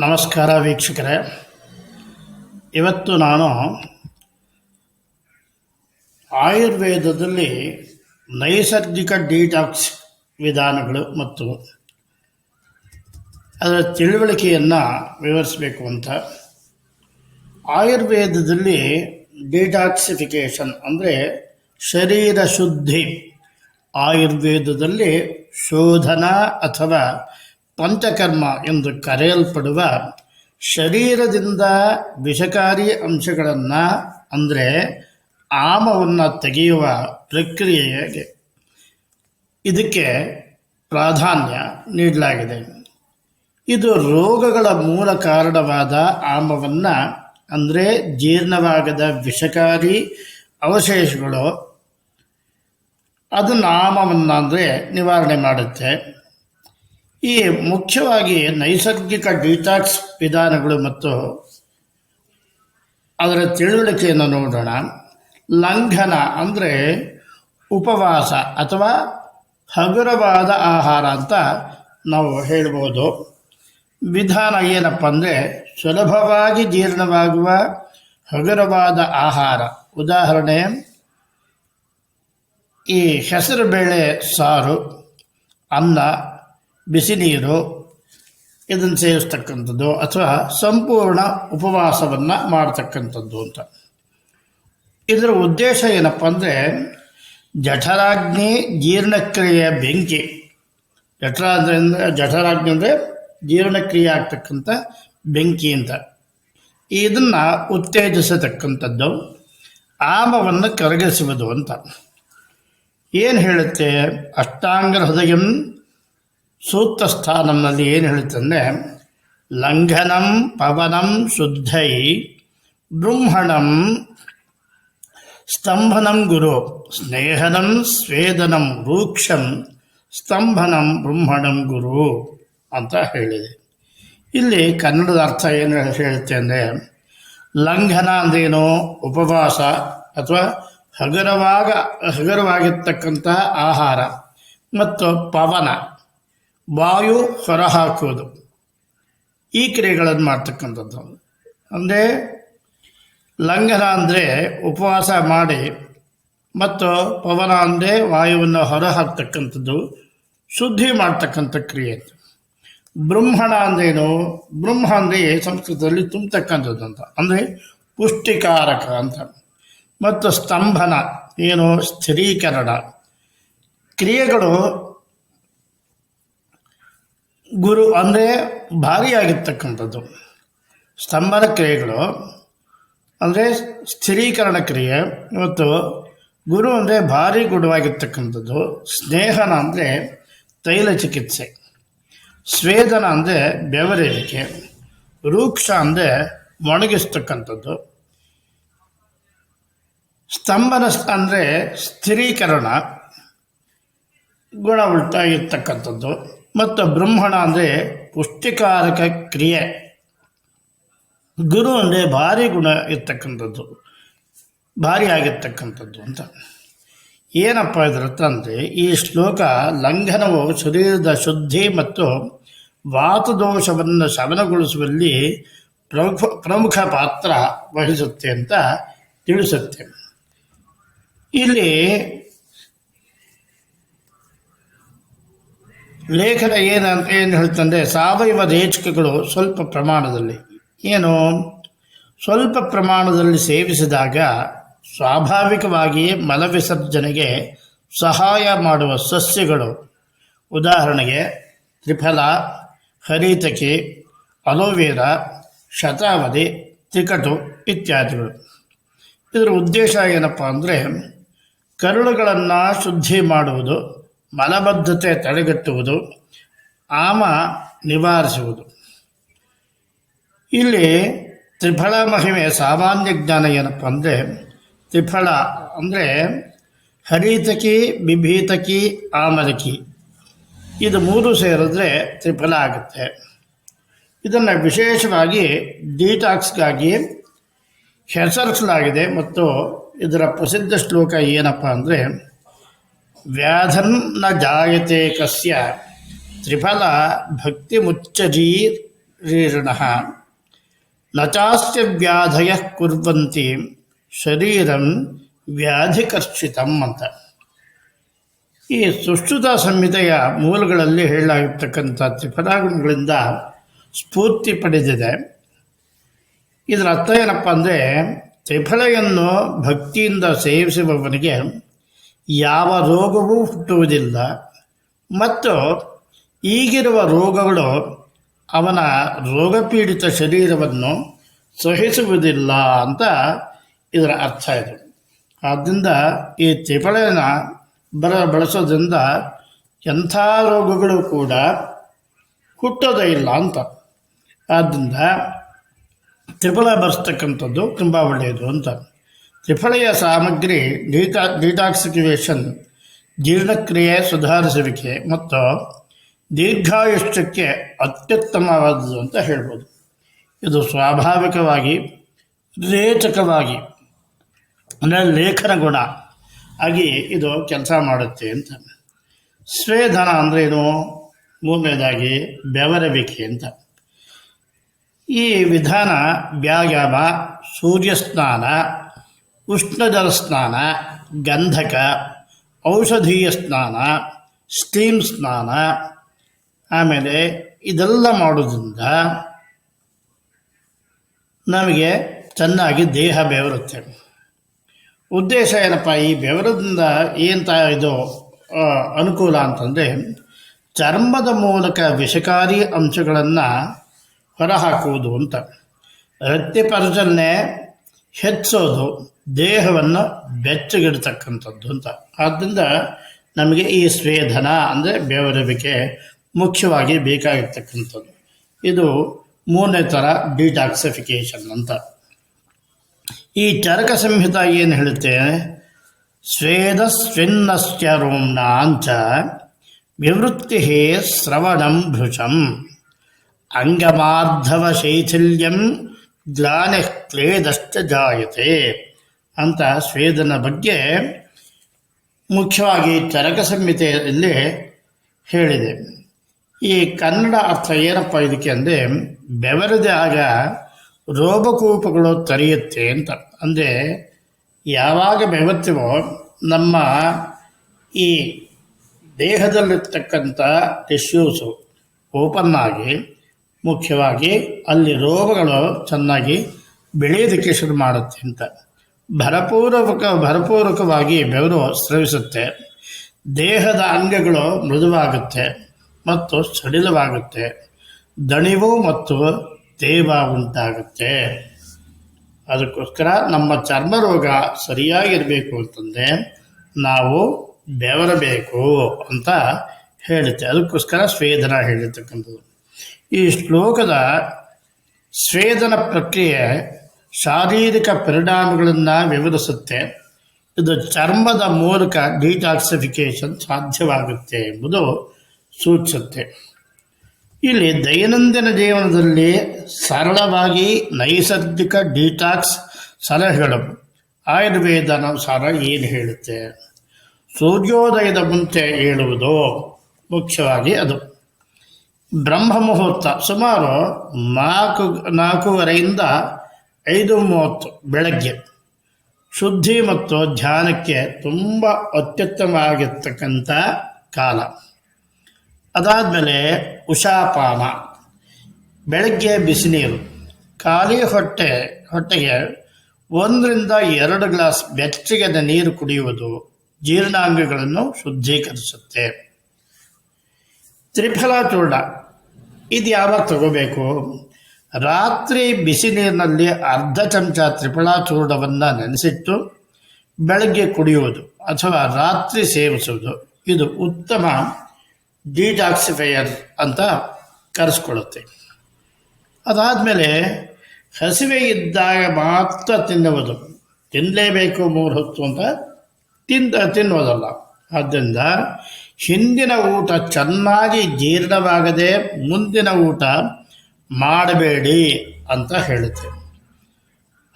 ನಮಸ್ಕಾರ ವೀಕ್ಷಕರೇ. ಇವತ್ತು ನಾನು ಆಯುರ್ವೇದದಲ್ಲಿ ನೈಸರ್ಗಿಕ ಡಿಟಾಕ್ಸ್ ವಿಧಾನಗಳು ಮತ್ತು ಅದರ ತಿಳುವಳಿಕೆಯನ್ನು ವಿವರಿಸಬೇಕು ಅಂತ. ಆಯುರ್ವೇದದಲ್ಲಿ ಡಿಟಾಕ್ಸಿಫಿಕೇಷನ್ ಅಂದರೆ ಶರೀರ ಶುದ್ಧಿ. ಆಯುರ್ವೇದದಲ್ಲಿ ಶೋಧನ ಅಥವಾ ಪಂಚಕರ್ಮ ಎಂದು ಕರೆಯಲ್ಪಡುವ ಶರೀರದಿಂದ ವಿಷಕಾರಿ ಅಂಶಗಳನ್ನು ಅಂದರೆ ಆಮವನ್ನು ತೆಗೆಯುವ ಪ್ರಕ್ರಿಯೆಗೆ ಇದಕ್ಕೆ ಪ್ರಾಧಾನ್ಯ ನೀಡಲಾಗಿದೆ. ಇದು ರೋಗಗಳ ಮೂಲ ಕಾರಣವಾದ ಆಮವನ್ನು ಅಂದರೆ ಜೀರ್ಣವಾಗದ ವಿಷಕಾರಿ ಅವಶೇಷಗಳು. ಅದು ಆಮವನ್ನು ಅಂದರೆ ನಿವಾರಣೆ ಮಾಡುತ್ತೆ. ಈ ಮುಖ್ಯವಾಗಿ ನೈಸರ್ಗಿಕ ಡಿಟಾಕ್ಸ್ ವಿಧಾನಗಳು ಮತ್ತು ಅದರ ತಿಳುವಳಿಕೆಯನ್ನು ನೋಡೋಣ. ಲಂಘನ ಅಂದರೆ ಉಪವಾಸ ಅಥವಾ ಹಗುರವಾದ ಆಹಾರ ಅಂತ ನಾವು ಹೇಳ್ಬೋದು. ವಿಧಾನ ಏನಪ್ಪ ಅಂದರೆ ಸುಲಭವಾಗಿ ಜೀರ್ಣವಾಗುವ ಹಗುರವಾದ ಆಹಾರ. ಉದಾಹರಣೆ, ಈ ಹೆಸರು ಬೇಳೆ ಸಾರು, ಅನ್ನ ಬಿಸಿ ನೀರು ಇದನ್ನು ಸೇವಿಸ್ತಕ್ಕಂಥದ್ದು ಅಥವಾ ಸಂಪೂರ್ಣ ಉಪವಾಸವನ್ನು ಮಾಡ್ತಕ್ಕಂಥದ್ದು ಅಂತ. ಇದರ ಉದ್ದೇಶ ಏನಪ್ಪ ಅಂದರೆ ಜಠರಾಗ್ನಿ ಜೀರ್ಣಕ್ರಿಯೆಯ ಬೆಂಕಿ. ಜಠರ ಅಂದರೆ ಜಠರಾಗ್ನಿ ಅಂದರೆ ಜೀರ್ಣಕ್ರಿಯೆ ಆಗ್ತಕ್ಕಂಥ ಬೆಂಕಿ ಅಂತ. ಇದನ್ನು ಉತ್ತೇಜಿಸತಕ್ಕಂಥದ್ದು ಆಮವನ್ನು ಕರಗಿಸುವುದು ಅಂತ. ಏನು ಹೇಳುತ್ತೆ? ಅಷ್ಟಾಂಗ ಹೃದಯಂ ಸೂಕ್ತ ಸ್ಥಾನಂನಲ್ಲಿ ಏನು ಹೇಳುತ್ತಂದರೆ ಲಂಘನಂ ಪವನಂ ಶುದ್ಧೈ, ಬ್ರಹ್ಮಣಂ ಸ್ತಂಭನಂ ಗುರು, ಸ್ನೇಹನಂ ಸ್ವೇದನಂ ರೂಕ್ಷಂ ಸ್ತಂಭನಂ ಬ್ರಹ್ಮಣಂ ಗುರು ಅಂತ ಹೇಳಿದೆ. ಇಲ್ಲಿ ಕನ್ನಡದ ಅರ್ಥ ಏನು ಹೇಳುತ್ತೆ ಅಂದರೆ, ಲಂಘನ ಅಂದ್ರೇನು? ಉಪವಾಸ ಅಥವಾ ಹಗುರವಾಗ ಹಗುರವಾಗಿರ್ತಕ್ಕಂಥ ಆಹಾರ ಮತ್ತು ಪವನ. ವಾಯು ಹೊರಹಾಕೋದು ಈ ಕ್ರಿಯೆಗಳನ್ನು ಮಾಡ್ತಕ್ಕಂಥದ್ದು. ಅಂದರೆ ಲಂಘನ ಅಂದರೆ ಉಪವಾಸ ಮಾಡಿ ಮತ್ತು ಪವನ ಅಂದರೆ ವಾಯುವನ್ನು ಹೊರಹಾಕ್ತಕ್ಕಂಥದ್ದು, ಶುದ್ಧಿ ಮಾಡ್ತಕ್ಕಂಥ ಕ್ರಿಯೆ ಬ್ರಹ್ಮಣ ಅಂದ್ರೇನು? ಬ್ರಹ್ಮ ಅಂದರೆ ಸಂಸ್ಕೃತದಲ್ಲಿ ತುಂಬತಕ್ಕಂಥದ್ದು ಅಂತ. ಅಂದರೆ ಪುಷ್ಟಿಕಾರಕ ಅಂತ. ಮತ್ತು ಸ್ತಂಭನ, ಏನು? ಸ್ಥಿರೀಕರಣ. ಕ್ರಿಯೆಗಳು ಗುರು ಅಂದರೆ ಭಾರಿಯಾಗಿರ್ತಕ್ಕಂಥದ್ದು ಸ್ತಂಭನ ಕ್ರಿಯೆಗಳು ಅಂದರೆ ಸ್ಥಿರೀಕರಣ ಕ್ರಿಯೆ. ಮತ್ತು ಗುರು ಅಂದರೆ ಭಾರಿ ಗುಣವಾಗಿರ್ತಕ್ಕಂಥದ್ದು. ಸ್ನೇಹನ ಅಂದರೆ ತೈಲ ಚಿಕಿತ್ಸೆ. ಸ್ವೇದನ ಅಂದರೆ ಬೆವರೇರಿಕೆ. ರೂಕ್ಷ ಅಂದರೆ ಒಣಗಿಸ್ತಕ್ಕಂಥದ್ದು ಸ್ತಂಭನ ಅಂದರೆ ಸ್ಥಿರೀಕರಣ. ಗುಣ ಉಳ್ತಾಗಿರ್ತಕ್ಕಂಥದ್ದು ಮತ್ತು ಬ್ರಹ್ಮಣ ಅಂದರೆ ಪುಷ್ಟಿಕಾರಕ ಕ್ರಿಯೆ. ಗುರು ಅಂದರೆ ಭಾರಿ ಗುಣ ಇರ್ತಕ್ಕಂಥದ್ದು, ಭಾರಿ ಆಗಿರ್ತಕ್ಕಂಥದ್ದು ಅಂತ. ಏನಪ್ಪ ಇದರತ್ತ ಅಂದರೆ, ಈ ಶ್ಲೋಕ ಲಂಘನವು ಶರೀರದ ಶುದ್ಧಿ ಮತ್ತು ವಾತದೋಷವನ್ನು ಶಮನಗೊಳಿಸುವಲ್ಲಿ ಪ್ರಮುಖ ಪ್ರಮುಖ ಪಾತ್ರ ವಹಿಸುತ್ತೆ ಅಂತ ತಿಳಿಸುತ್ತೆ. ಇಲ್ಲಿ ಲೇಖನ ಏನಂತ ಏನು ಹೇಳ್ತಂದರೆ ಸಾವಯವ ರೇಚಕಗಳು ಸ್ವಲ್ಪ ಪ್ರಮಾಣದಲ್ಲಿ. ಏನು? ಸ್ವಲ್ಪ ಪ್ರಮಾಣದಲ್ಲಿ ಸೇವಿಸಿದಾಗ ಸ್ವಾಭಾವಿಕವಾಗಿಯೇ ಮಲವಿಸರ್ಜನೆಗೆ ಸಹಾಯ ಮಾಡುವ ಸಸ್ಯಗಳು. ಉದಾಹರಣೆಗೆ ತ್ರಿಫಲ, ಹರಿತಕಿ, ಅಲೋವೇರ, ಶತಾವಧಿ ತ್ರಿಕಟು ಇತ್ಯಾದಿಗಳು. ಇದರ ಉದ್ದೇಶ ಏನಪ್ಪ ಅಂದರೆ ಕರುಳುಗಳನ್ನು ಶುದ್ಧಿ ಮಾಡುವುದು. ಮಲಬದ್ಧತೆ ತಡೆಗಟ್ಟುವುದು, ಆಮ ನಿವಾರಿಸುವುದು. ಇಲ್ಲಿ ತ್ರಿಫಳ ಮಹಿಮೆ, ಸಾಮಾನ್ಯ ಜ್ಞಾನ ಏನಪ್ಪ ಅಂದರೆ, ತ್ರಿಫಳ ಅಂದರೆ ಹರಿತಕಿ, ಬಿಭೀತಕಿ ಆಮದಕಿ ಇದು ಮೂರು ಸೇರಿದ್ರೆ ತ್ರಿಫಲ ಆಗುತ್ತೆ. ಇದನ್ನು ವಿಶೇಷವಾಗಿ ಡೀಟಾಕ್ಸ್ಗಾಗಿ ಹೆಸರಿಸಲಾಗಿದೆ ಮತ್ತು ಇದರ ಪ್ರಸಿದ್ಧ ಶ್ಲೋಕ ಏನಪ್ಪ ಅಂದರೆ ವ್ಯಾಧನ್ನ ಜಾಯತೆ ಕಸ್ಯ ತ್ರಿಫಲ ಭಕ್ತಿ ಮುಚ್ಚರೀರೀರ್ಣ ಶರೀರಿಣಃ ನ ಚಾಸ್ಯ ವ್ಯಾಧಯ ಕುರ್ವಂತಿ ಶರೀರಂ ವ್ಯಾಧಿಕರ್ಷಿತಂ ಅಂತ. ಈ ಸುಶ್ರುತ ಸಂಹಿತೆಯ ಮೂಲಗಳಲ್ಲಿ ಹೇಳಾಗಿರ್ತಕ್ಕಂಥ ತ್ರಿಫಲಾಗುಣಗಳಿಂದ ಸ್ಫೂರ್ತಿ ಪಡೆದಿದೆ. ಇದರ ಅರ್ಥ ಏನಪ್ಪ ಅಂದರೆ ತ್ರಿಫಲೆಯನ್ನು ಭಕ್ತಿಯಿಂದ ಸೇವಿಸುವವನಿಗೆ ಯಾವ ರೋಗವೂ ಹುಟ್ಟುವುದಿಲ್ಲ. ಮತ್ತು ಈಗಿರುವ ರೋಗಗಳು ಅವನ ರೋಗಪೀಡಿತ ಶರೀರವನ್ನು ಸಹಿಸುವುದಿಲ್ಲ ಅಂತ ಇದರ ಅರ್ಥ ಇದೆ. ಆದ್ದರಿಂದ ಈ ತ್ರಿಫಲೆನ ಬರ, ಬಳಸೋದ್ರಿಂದ ಎಂಥ ರೋಗಗಳು ಕೂಡ ಹುಟ್ಟೋದೇ ಇಲ್ಲ ಅಂತ. ಆದ್ದರಿಂದ ತ್ರಿಪಳ ಬರೆಸ್ತಕ್ಕಂಥದ್ದು ತುಂಬ ಒಳ್ಳೆಯದು ಅಂತ. ತ್ರಿಫಲೆಯ ಸಾಮಗ್ರಿ ಡೀಟಾ ಡಿಟಾಕ್ಸಿಫಿಕೇಷನ್ ಜೀರ್ಣಕ್ರಿಯೆ ಸುಧಾರಿಸುವಿಕೆ ಮತ್ತು ದೀರ್ಘಾಯುಷ್ಯಕ್ಕೆ ಅತ್ಯುತ್ತಮವಾದದ್ದು ಅಂತ ಹೇಳ್ಬೋದು. ಇದು ಸ್ವಾಭಾವಿಕವಾಗಿ, ರೇಚಕವಾಗಿ, ಅಂದರೆ ಲೇಖನ ಗುಣ ಆಗಿ ಇದು ಕೆಲಸ ಮಾಡುತ್ತೆ ಅಂತ. ಸ್ವೇಧನ ಅಂದರೆ ಏನು? ಮೂರನೇದಾಗಿ ಬೆವರವಿಕೆ ಅಂತ. ಈ ವಿಧಾನ ವ್ಯಾಯಾಮ ಸೂರ್ಯ ಸ್ನಾನ ಉಷ್ಣಜಲ ಸ್ನಾನ ಗಂಧಕ, ಔಷಧೀಯ ಸ್ನಾನ, ಸ್ಟೀಮ್ ಸ್ನಾನ, ಆಮೇಲೆ ಇದೆಲ್ಲ ಮಾಡೋದ್ರಿಂದ ನಮಗೆ ಚೆನ್ನಾಗಿ ದೇಹ ಬೆವರುತ್ತೆ. ಉದ್ದೇಶ ಏನಪ್ಪ, ಈ ಬೆವರದಿಂದ ಏನು ತ ಇದು ಅನುಕೂಲ ಅಂತಂದರೆ ಚರ್ಮದ ಮೂಲಕ ವಿಷಕಾರಿ ಅಂಶಗಳನ್ನು ಹೊರಹಾಕುವುದು ಅಂತ. ರಕ್ತ ಪರಿಚಲನೆ ಹೆಚ್ಚೋದು ದೇಹವನ್ನು ಬೆಚ್ಚಗಿಡ್ತಕ್ಕಂಥದ್ದು ಅಂತ. ಆದ್ದರಿಂದ ನಮಗೆ ಈ ಸ್ವೇದನ ಅಂದರೆ ಬೆವರುವಿಕೆ ಮುಖ್ಯವಾಗಿ ಬೇಕಾಗಿರ್ತಕ್ಕಂಥದ್ದು. ಇದು ಮೂರನೇ ಥರ ಡಿಟಾಕ್ಸಿಫಿಕೇಶನ್ ಅಂತ. ಈ ಚರಕ ಸಂಹಿತ ಏನು ಹೇಳುತ್ತೆ? ಸ್ವೇದ ಸ್ವಿನ್ನಸ್ಯ ರೋಮ್ನಾಂಚ ವಿವೃತ್ತಿ ಶ್ರವಣಂ ಭೃಶಂ ಅಂಗಮಾರ್ಧವ ಶೈಥಿಲ್ಯಂ ಗ್ಲಾನಿ ಕ್ಲೇದಶ್ಚ ಜಾಯತೆ. ಅಂತ ಸ್ವೇದನ ಬಗ್ಗೆ ಮುಖ್ಯವಾಗಿ ಚರಕ ಸಂಹಿತೆಯಲ್ಲಿ ಹೇಳಿದೆ. ಈ ಕನ್ನಡ ಅರ್ಥ ಏನಪ್ಪ ಇದಕ್ಕೆ ಅಂದರೆ ಬೆವರದಾಗ ರೋಗಕೂಪಗಳು ತರೆಯುತ್ತೆ ಅಂತ. ಅಂದರೆ, ಯಾವಾಗ ಬೆವರ್ತೀವೋ ನಮ್ಮ ಈ ದೇಹದಲ್ಲಿರ್ತಕ್ಕಂಥ ಟಿಶ್ಯೂಸು ಓಪನ್ ಆಗಿ, ಮುಖ್ಯವಾಗಿ ಅಲ್ಲಿ ರೋಗಗಳು ಚೆನ್ನಾಗಿ ಬೆಳೆಯೋದಕ್ಕೆ ಶುರು ಮಾಡುತ್ತೆ ಅಂತ. ಭರಪೂರ್ವಕ, ಭರಪೂರ್ವಕವಾಗಿ ಬೆವರು ಸ್ರವಿಸುತ್ತೆ. ದೇಹದ ಅಂಗಗಳು ಮೃದುವಾಗುತ್ತೆ ಮತ್ತು ಸಡಿಲವಾಗುತ್ತೆ. ದಣಿವು ಮತ್ತು ತೇವ ಉಂಟಾಗುತ್ತೆ. ಅದಕ್ಕೋಸ್ಕರ ನಮ್ಮ ಚರ್ಮ ರೋಗ ಸರಿಯಾಗಿರಬೇಕು ಅಂತಂದರೆ ನಾವು ಬೆವರಬೇಕು ಅಂತ ಹೇಳುತ್ತೆ. ಅದಕ್ಕೋಸ್ಕರ ಸ್ವೇದನ ಹೇಳಿರ್ತಕ್ಕಂಥದ್ದು. ಈ ಶ್ಲೋಕದ ಸ್ವೇದನ ಪ್ರಕ್ರಿಯೆ ಶಾರೀರಿಕ ಪರಿಣಾಮಗಳನ್ನು ವಿವರಿಸುತ್ತೆ. ಇದು ಚರ್ಮದ ಮೂಲಕ ಡಿಟಾಕ್ಸಿಫಿಕೇಶನ್ ಸಾಧ್ಯವಾಗುತ್ತೆ ಎಂಬುದು ಸೂಚಿಸುತ್ತೆ. ಇಲ್ಲಿ ದೈನಂದಿನ ಜೀವನದಲ್ಲಿ ಸರಳವಾಗಿ ನೈಸರ್ಗಿಕ ಡಿಟಾಕ್ಸ್ ಸಲಹೆಗಳು ಆಯುರ್ವೇದಾನುಸಾರ ಏನು ಹೇಳುತ್ತೆ? ಸೂರ್ಯೋದಯದ ಮುಂಚೆ ಹೇಳುವುದು ಮುಖ್ಯವಾಗಿ ಅದು. ಬ್ರಹ್ಮ ಮುಹೂರ್ತ ಸುಮಾರು ನಾಲ್ಕು ನಾಲ್ಕೂವರೆಯಿಂದ ಐದು ಮೂವತ್ತು ಬೆಳಗ್ಗೆ. ಶುದ್ಧಿ ಮತ್ತು ಧ್ಯಾನಕ್ಕೆ ತುಂಬ ಅತ್ಯುತ್ತಮವಾಗಿರ್ತಕ್ಕಂಥ ಕಾಲ. ಅದಾದಮೇಲೆ ಉಷಾಪಾನ. ಬೆಳಗ್ಗೆ ಬಿಸಿನೀರು ಖಾಲಿ ಹೊಟ್ಟೆ, ಹೊಟ್ಟೆಗೆ ಒಂದರಿಂದ ಎರಡು ಗ್ಲಾಸ್ ಬೆಚ್ಚಗೆದ ನೀರು ಕುಡಿಯುವುದು ಜೀರ್ಣಾಂಗಗಳನ್ನು ಶುದ್ಧೀಕರಿಸುತ್ತೆ. ತ್ರಿಫಲ ಚೂರ್ಣ ಇದು ಯಾವಾಗ ತಗೋಬೇಕು? ರಾತ್ರಿ ಬಿಸಿ ನೀರಿನಲ್ಲಿ ಅರ್ಧ ಚಮಚ ತ್ರಿಫಲ ಚೂರ್ಣವನ್ನು ನೆನೆಸಿಟ್ಟು ಬೆಳಗ್ಗೆ ಕುಡಿಯುವುದು ಅಥವಾ ರಾತ್ರಿ ಸೇವಿಸುವುದು. ಇದು ಉತ್ತಮ ಡಿಟಾಕ್ಸಿಫೈಯರ್ ಅಂತ ಕರೆಸ್ಕೊಳ್ಳುತ್ತೆ. ಅದಾದಮೇಲೆ ಹಸಿವೆ ಇದ್ದಾಗ ಮಾತ್ರ ತಿನ್ನುವುದು. ತಿನ್ನಲೇಬೇಕು ಮೂರು ಹೊತ್ತು ಅಂತ ತಿಂದ, ತಿನ್ನುವುದಲ್ಲ. ಆದ್ದರಿಂದ ಹಿಂದಿನ ಊಟ ಚೆನ್ನಾಗಿ ಜೀರ್ಣವಾಗದೆ ಮುಂದಿನ ಊಟ ಮಾಡಬೇಡಿ ಅಂತ ಹೇಳುತ್ತೆ.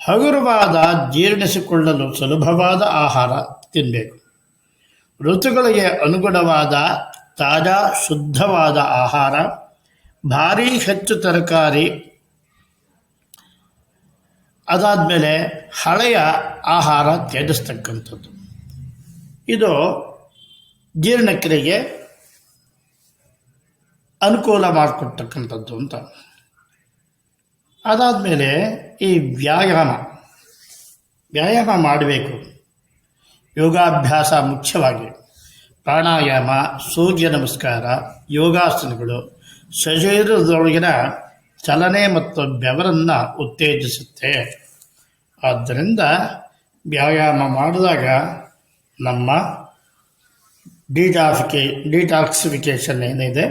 ಹಗುರವಾದ ಜೀರ್ಣಿಸಿಕೊಳ್ಳಲು ಸುಲಭವಾದ ಆಹಾರ ತಿನ್ನಬೇಕು ಋತುಗಳಿಗೆ ಅನುಗುಣವಾದ ತಾಜಾ ಶುದ್ಧವಾದ ಆಹಾರ, ಭಾರೀ ಹೆಚ್ಚು ತರಕಾರಿ, ಅದಾದಮೇಲೆ ಹಳೆಯ ಆಹಾರ ತ್ಯಜಿಸ್ತಕ್ಕಂಥದ್ದು. ಇದು ಜೀರ್ಣಕ್ರಿಯೆಗೆ ಅನುಕೂಲ ಮಾಡಿಕೊಡ್ತಕ್ಕಂಥದ್ದು ಅಂತ. ಅದಾದಮೇಲೆ ಈ ವ್ಯಾಯಾಮ ವ್ಯಾಯಾಮ ಮಾಡಬೇಕು. ಯೋಗಾಭ್ಯಾಸ ಮುಖ್ಯವಾಗಿ. ಪ್ರಾಣಾಯಾಮ, ಸೂರ್ಯ ನಮಸ್ಕಾರ, ಯೋಗಾಸನಗಳು, ಶರೀರದೊಳಗಿನ ಚಲನೆ ಮತ್ತು ಬೆವರನ್ನು ಉತ್ತೇಜಿಸುತ್ತೆ. ಆದ್ದರಿಂದ ವ್ಯಾಯಾಮ ಮಾಡಿದಾಗ ನಮ್ಮ ಡಿಟಾಫಿಕೇ ಡಿಟಾಕ್ಸಿಫಿಕೇಷನ್ ಏನಿದೆ,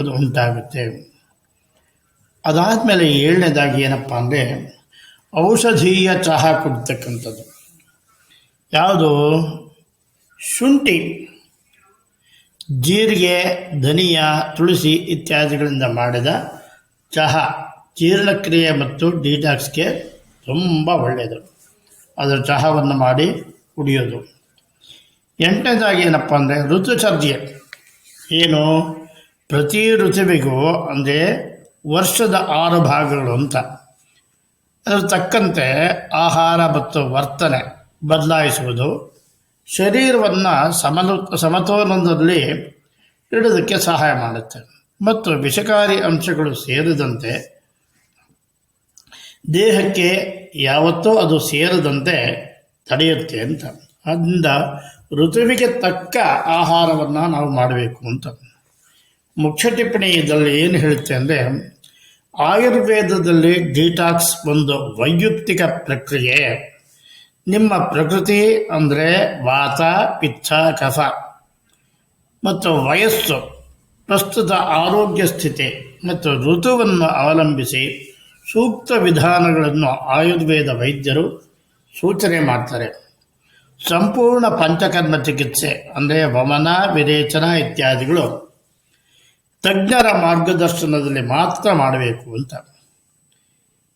ಅದು ಉಂಟಾಗುತ್ತೆ. ಅದಾದಮೇಲೆ ಏಳನೇದಾಗಿ ಏನಪ್ಪ ಅಂದರೆ ಔಷಧೀಯ ಚಹಾ ಕುಡ್ತಕ್ಕಂಥದ್ದು. ಯಾವುದು? ಶುಂಠಿ, ಜೀರಿಗೆ, ಧನಿಯ, ತುಳಸಿ ಇತ್ಯಾದಿಗಳಿಂದ ಮಾಡಿದ ಚಹಾ. ಜೀರ್ಣಕ್ರಿಯೆ ಮತ್ತು ಡಿಟಾಕ್ಸ್ಗೆ ತುಂಬ ಒಳ್ಳೆಯದು. ಅದರ ಚಹಾವನ್ನು ಮಾಡಿ ಕುಡಿಯೋದು. ಎಂಟನೇದಾಗಿ ಏನಪ್ಪ ಅಂದರೆ ಋತುಚರ್ಯೆ. ಏನು? ಪ್ರತಿ ಋತುವಿಗೂ ಅಂದರೆ ವರ್ಷದ ಆರು ಭಾಗಗಳು ಅಂತ. ಅದರ ತಕ್ಕಂತೆ ಆಹಾರ ಮತ್ತು ವರ್ತನೆ ಬದಲಾಯಿಸುವುದು. ಶರೀರವನ್ನು ಸಮಲು, ಸಮತೋಲನದಲ್ಲಿ ಇಡೋದಕ್ಕೆ ಸಹಾಯ ಮಾಡುತ್ತೆ. ಮತ್ತು ವಿಷಕಾರಿ ಅಂಶಗಳು ಸೇರಿದಂತೆ ದೇಹಕ್ಕೆ ಯಾವತ್ತೂ ಅದು ಸೇರದಂತೆ ತಡೆಯುತ್ತೆ ಅಂತ. ಅದರಿಂದ ಋತುವಿಗೆ ತಕ್ಕ ಆಹಾರವನ್ನು ನಾವು ಮಾಡಬೇಕು ಅಂತ. ಮುಖ್ಯ ಟಿಪ್ಪಣಿ ಇದರಲ್ಲಿ ಏನು ಹೇಳುತ್ತೆ ಅಂದರೆ ಆಯುರ್ವೇದದಲ್ಲಿ ಡಿಟಾಕ್ಸ್ ಒಂದು ವೈಯಕ್ತಿಕ ಪ್ರಕ್ರಿಯೆ. ನಿಮ್ಮ ಪ್ರಕೃತಿ ಅಂದರೆ ವಾತ, ಪಿತ್ತ, ಕಫ. ಮತ್ತು ವಯಸ್ಸು, ಪ್ರಸ್ತುತ ಆರೋಗ್ಯ ಸ್ಥಿತಿ ಮತ್ತು ಋತುವನ್ನು ಅವಲಂಬಿಸಿ ಸೂಕ್ತ ವಿಧಾನಗಳನ್ನು ಆಯುರ್ವೇದ ವೈದ್ಯರು ಸೂಚನೆ ಮಾಡ್ತಾರೆ. ಸಂಪೂರ್ಣ ಪಂಚಕರ್ಮ ಚಿಕಿತ್ಸೆ ಅಂದರೆ ವಮನ, ವಿರೇಚನ ಇತ್ಯಾದಿಗಳು. ತಜ್ಞರ ಮಾರ್ಗದರ್ಶನದಲ್ಲಿ ಮಾತ್ರ ಮಾಡಬೇಕು ಅಂತ.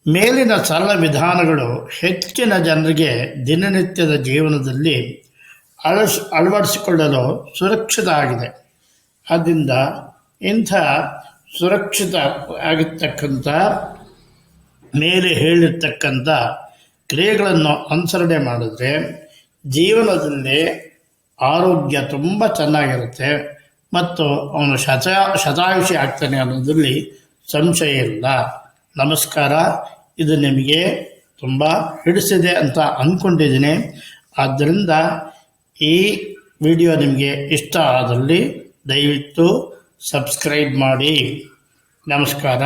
ಮೇಲಿನ ಸರಳ ವಿಧಾನಗಳು ಹೆಚ್ಚಿನ ಜನರಿಗೆ ದಿನನಿತ್ಯದ ಜೀವನದಲ್ಲಿ ಅಳಸ್, ಅಳವಡಿಸಿಕೊಳ್ಳಲು ಸುರಕ್ಷಿತ ಆಗಿದೆ. ಆದ್ದರಿಂದ ಇಂಥ ಸುರಕ್ಷಿತ ಆಗಿರ್ತಕ್ಕಂಥ, ಮೇಲೆ ಹೇಳಿರ್ತಕ್ಕಂಥ ಕ್ರಿಯೆಗಳನ್ನು ಅನುಸರಣೆ ಮಾಡಿದ್ರೆ ಜೀವನದಲ್ಲಿ ಆರೋಗ್ಯ ತುಂಬ ಚೆನ್ನಾಗಿರುತ್ತೆ. ಮತ್ತು ಅವನು ಶತ ಶತಾಯುಷಿ ಆಗ್ತಾನೆ ಅನ್ನೋದರಲ್ಲಿ ಸಂಶಯ ಇಲ್ಲ. ನಮಸ್ಕಾರ, ಇದು ನಿಮಗೆ ತುಂಬ ಹಿಡಿಸಿದೆ ಅಂತ ಅಂದ್ಕೊಂಡಿದ್ದೀನಿ ಆದ್ದರಿಂದ ಈ ವಿಡಿಯೋ ನಿಮಗೆ ಇಷ್ಟ ಆದಲ್ಲಿ ದಯವಿಟ್ಟು ಸಬ್ಸ್ಕ್ರೈಬ್ ಮಾಡಿ. ನಮಸ್ಕಾರ.